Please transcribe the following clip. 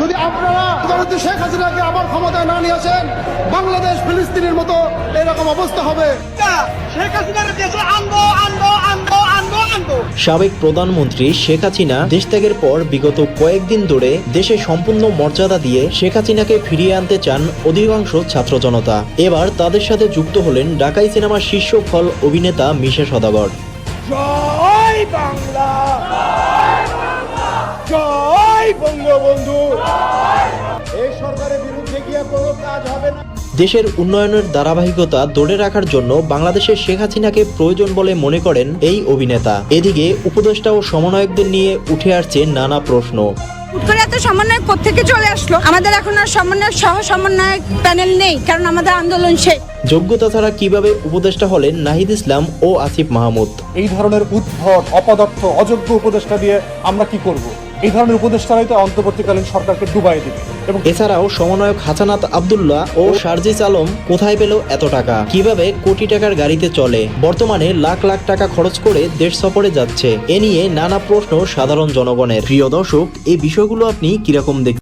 যদি আপনারা শেখ হাসিনাকে আবার ক্ষমতায় না নিয়ে আসেন বাংলাদেশ ফিলিস্তিনের মতো এরকম অবস্থা হবে। শেখ হাসিনার দেশে আনব আনব আনব আনব আনব। সাবেক প্রধানমন্ত্রী শেখ হাসিনা দেশ ত্যাগের পর বিগত কয়েকদিন ধরে দেশে সম্পূর্ণ মর্যাদা দিয়ে শেখ হাসিনাকে ফিরিয়ে আনতে চান অধিকাংশ ছাত্র জনতা। এবার তাদের সাথে যুক্ত হলেন ঢাকাই সিনেমার শীর্ষ ফল অভিনেতা মিশা সদাগর। জয় বাংলা! বঙ্গবন্ধু। এই সরকারের বিরুদ্ধে গিয়ে কোনো কাজ হবে না। দেশের উন্নয়নের ধারাবাহিকতা ধরে রাখার জন্য বাংলাদেশের শেখ হাসিনাকে প্রয়োজন বলে মনে করেন এই অভিনেতা। এদিকে উপদেষ্টা ও সমন্বয়কদের নিয়ে উঠে আসছে নানা প্রশ্ন। করে এত সমন্বয় কোথেকে চলে আসলো? আমাদের এখন আর সমন্বয়ক সহ সমন্বয়ক প্যানেল নেই কারণ আমাদের আন্দোলন শেষ। যোগ্যতা ছাড়া কীভাবে উপদেষ্টা হলেন নাহিদ ইসলাম ও আসিফ মাহমুদ? এই ধরনের উদ্ভট অপদার্থ অযোগ্য উপদেষ্টা দিয়ে আমরা কি করব? এই ধরনের উপদেষ্টারাই তো অন্তর্বর্তীকালীন সরকারকে ডুবাই দেবে। এবং এছাড়াও সমন্বয়ক হাসানাত আবদুল্লাহ ও সার্জিস আলম কোথায় পেল এত টাকা? কীভাবে কোটি টাকার গাড়িতে চলে? বর্তমানে লাখ লাখ টাকা খরচ করে দেশ সফরে যাচ্ছে। এ নিয়ে নানা প্রশ্ন সাধারণ জনগণের। প্রিয় দর্শক এই বিষয়গুলো আপনি কীরকম দেখছেন